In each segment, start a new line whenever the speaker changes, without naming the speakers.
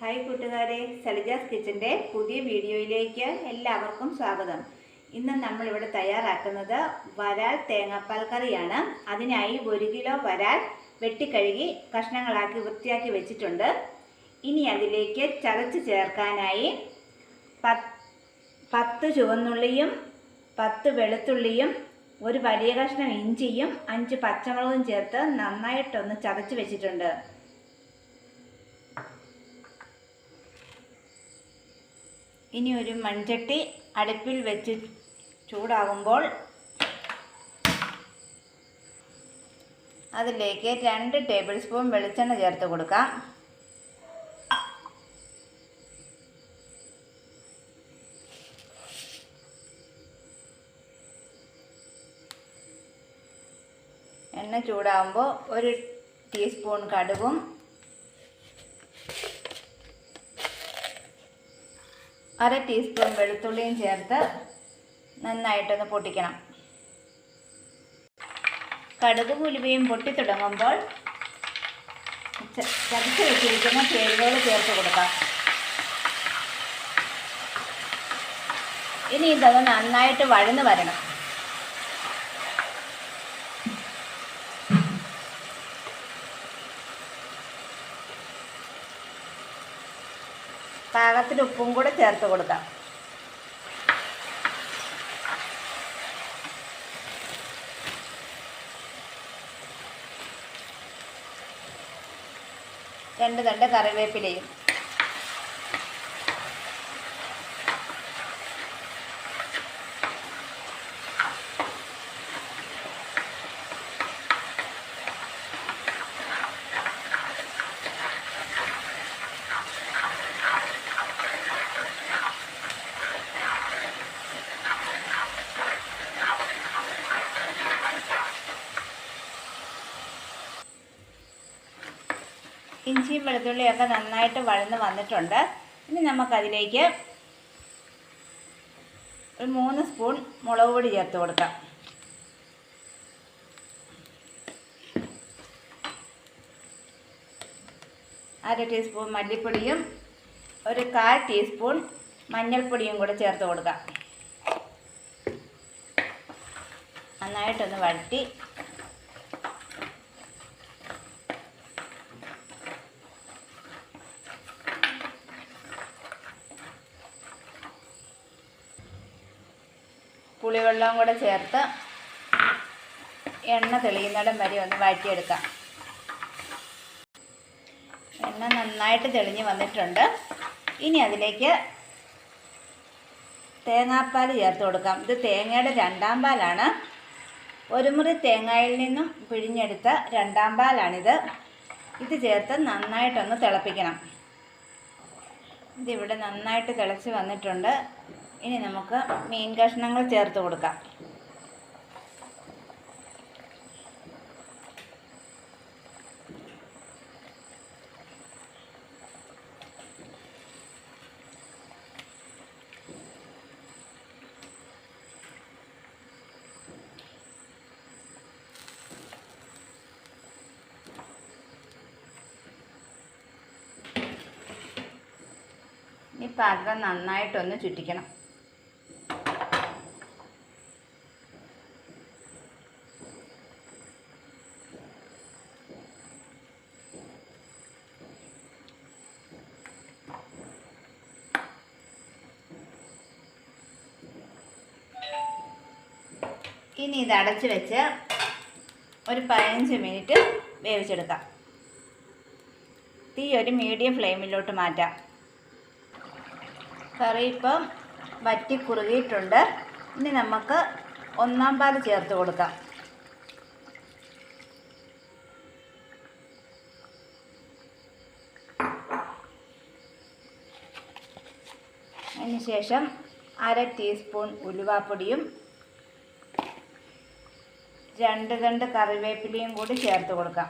Hi കൂട്ടുകാരെ സലിജാസ് കിച്ചന്റെ പുതിയ വീഡിയോയിലേക്ക് എല്ലാവർക്കും സ്വാഗതം. ഇന്ന് നമ്മളിവിടെ തയ്യാറാക്കുന്നത് വരാൽ തേങ്ങാപ്പാൽ കറിയാണ്. അതിനായി ഒരു കിലോ വരാൽ വെട്ടിക്കഴുകി കഷ്ണങ്ങളാക്കി വൃത്തിയാക്കി വെച്ചിട്ടുണ്ട്. ഇനി അതിലേക്ക് ചതച്ച് ചേർക്കാനായി പത്ത് ചുവന്നുള്ളിയും പത്ത് വെളുത്തുള്ളിയും ഒരു വലിയ കഷ്ണം ഇഞ്ചിയും അഞ്ച് പച്ചമുളകും ചേർത്ത് നന്നായിട്ടൊന്ന് ചതച്ച് വെച്ചിട്ടുണ്ട്. ഇനി ഒരു മൺചട്ടി അടുപ്പിൽ വെച്ച് ചൂടാകുമ്പോൾ അതിലേക്ക് രണ്ട് ടേബിൾ സ്പൂൺ വെളിച്ചെണ്ണ ചേർത്ത് കൊടുക്കാം. എണ്ണ ചൂടാകുമ്പോൾ ഒരു ടീസ്പൂൺ കടുകും അര ടീസ്പൂൺ വെളുത്തുള്ളിയും ചേർത്ത് നന്നായിട്ടൊന്ന് പൊട്ടിക്കണം. കടുക് ഉലുവയും പൊട്ടിത്തുടങ്ങുമ്പോൾ ചതച്ച് വെച്ചിരിക്കുന്ന ചേരുവകൾ ചേർത്ത് കൊടുക്കാം. ഇനി ഇതൊന്ന് നന്നായിട്ട് വഴന്ന് വരണം. പാകത്തിന് ഉപ്പും കൂടെ ചേർത്ത് കൊടുക്കാം. രണ്ട് തണ്ട് കറിവേപ്പിലയും ഇഞ്ചിയും വെളുത്തുള്ളിയൊക്കെ നന്നായിട്ട് വഴന്ന് വന്നിട്ടുണ്ട്. ഇനി നമുക്കതിലേക്ക് ഒരു മൂന്ന് സ്പൂൺ മുളക് പൊടി ചേർത്ത് കൊടുക്കാം. അര ടീസ്പൂൺ മല്ലിപ്പൊടിയും ഒരു കാൽ ടീസ്പൂൺ മഞ്ഞൾപ്പൊടിയും കൂടെ ചേർത്ത് കൊടുക്കാം. നന്നായിട്ടൊന്ന് വഴറ്റി പുളിവെള്ളവും കൂടെ ചേർത്ത് എണ്ണ തെളിയുന്നിടം വരെ ഒന്ന് വഴറ്റിയെടുക്കാം. എണ്ണ നന്നായിട്ട് തെളിഞ്ഞ് വന്നിട്ടുണ്ട്. ഇനി അതിലേക്ക് തേങ്ങാപ്പാൽ ചേർത്ത് കൊടുക്കാം. ഇത് തേങ്ങയുടെ രണ്ടാം പാലാണ്. ഒരു മുറി തേങ്ങയിൽ നിന്നും പിഴിഞ്ഞെടുത്ത രണ്ടാം പാലാണിത്. ഇത് ചേർത്ത് നന്നായിട്ടൊന്ന് തിളപ്പിക്കണം. ഇതിവിടെ നന്നായിട്ട് തിളച്ച് വന്നിട്ടുണ്ട്. ഇനി നമുക്ക് മീൻ കഷ്ണങ്ങൾ ചേർത്ത് കൊടുക്കാം. ഈ പാത്രം നന്നായിട്ടൊന്ന് ചുറ്റിക്കണം. ഇനി ഇത് അടച്ച് വെച്ച് ഒരു പതിനഞ്ച് മിനിറ്റ് വേവിച്ചെടുക്കാം. തീ ഒരു മീഡിയം ഫ്ലെയിമിലോട്ട് മാറ്റാം. കറി ഇപ്പം വറ്റി കുറുകിയിട്ടുണ്ട്. ഇനി നമുക്ക് ഒന്നാം പാൽ ചേർത്ത് കൊടുക്കാം. അതിനുശേഷം അര ടീസ്പൂൺ ഉലുവാപ്പൊടിയും രണ്ട് രണ്ട് കറിവേപ്പിലയും കൂടി ചേർത്ത് കൊടുക്കാം.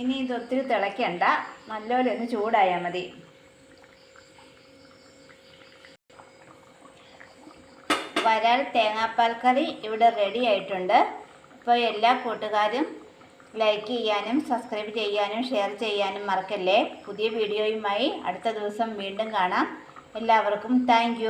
ഇനി ഇതൊത്തിരി തിളയ്ക്കണ്ട. നല്ലപോലെ ഒന്ന് ചൂടായാൽ മതി. വരാൽ തേങ്ങാപ്പാൽ കറി ഇവിടെ റെഡി ആയിട്ടുണ്ട്. അപ്പോൾ എല്ലാ കൂട്ടുകാരും ലൈക്ക് ചെയ്യാനും സബ്സ്ക്രൈബ് ചെയ്യാനും ഷെയർ ചെയ്യാനും മറക്കല്ലേ? പുതിയ വീഡിയോയുമായി അടുത്ത ദിവസം വീണ്ടും കാണാം. എല്ലാവർക്കും താങ്ക്